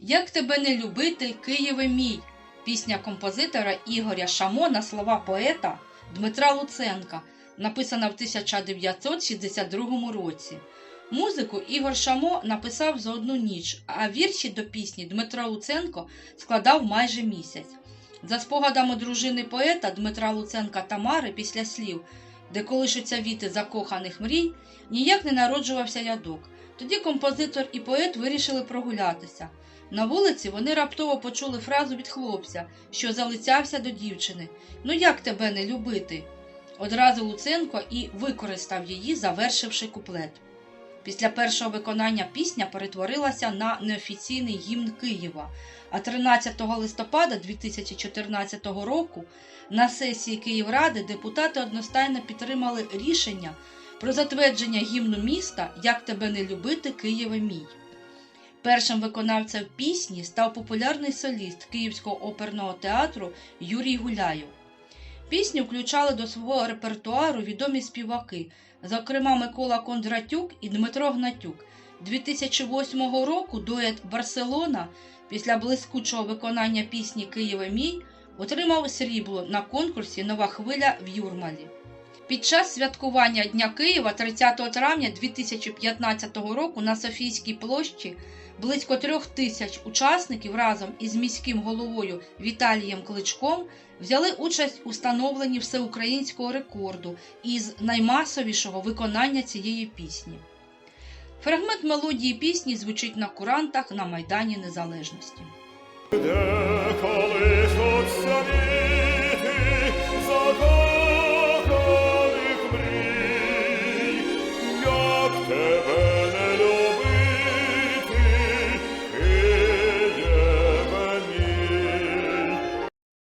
Як тебе не любити, Києве мій? Пісня композитора Ігоря Шамо на слова поета Дмитра Луценка, написана в 1962 році. Музику Ігор Шамо написав за одну ніч, а вірші до пісні Дмитро Луценко складав майже місяць. За спогадами дружини поета Дмитра Луценка Тамари після слів, де колишуться віти закоханих мрій, ніяк не народжувався рядок. Тоді композитор і поет вирішили прогулятися. На вулиці вони раптово почули фразу від хлопця, що залицявся до дівчини Ну як тебе не любити? Одразу Луценко і використав її, завершивши куплет. Після першого виконання пісня перетворилася на неофіційний гімн Києва. А 13 листопада 2014 року на сесії Київради депутати одностайно підтримали рішення про затвердження гімну міста Як тебе не любити, Києве мій. Першим виконавцем пісні став популярний соліст Київського оперного театру Юрій Гуляєв. Пісню включали до свого репертуару відомі співаки, зокрема Микола Кондратюк і Дмитро Гнатюк. 2008 року дует Барселона після блискучого виконання пісні Києве мій отримав срібло на конкурсі Нова хвиля в Юрмалі. Під час святкування Дня Києва 30 травня 2015 року на Софійській площі близько трьох тисяч учасників разом із міським головою Віталієм Кличком взяли участь у встановленні всеукраїнського рекорду із наймасовішого виконання цієї пісні. Фрагмент мелодії пісні звучить на курантах на Майдані Незалежності.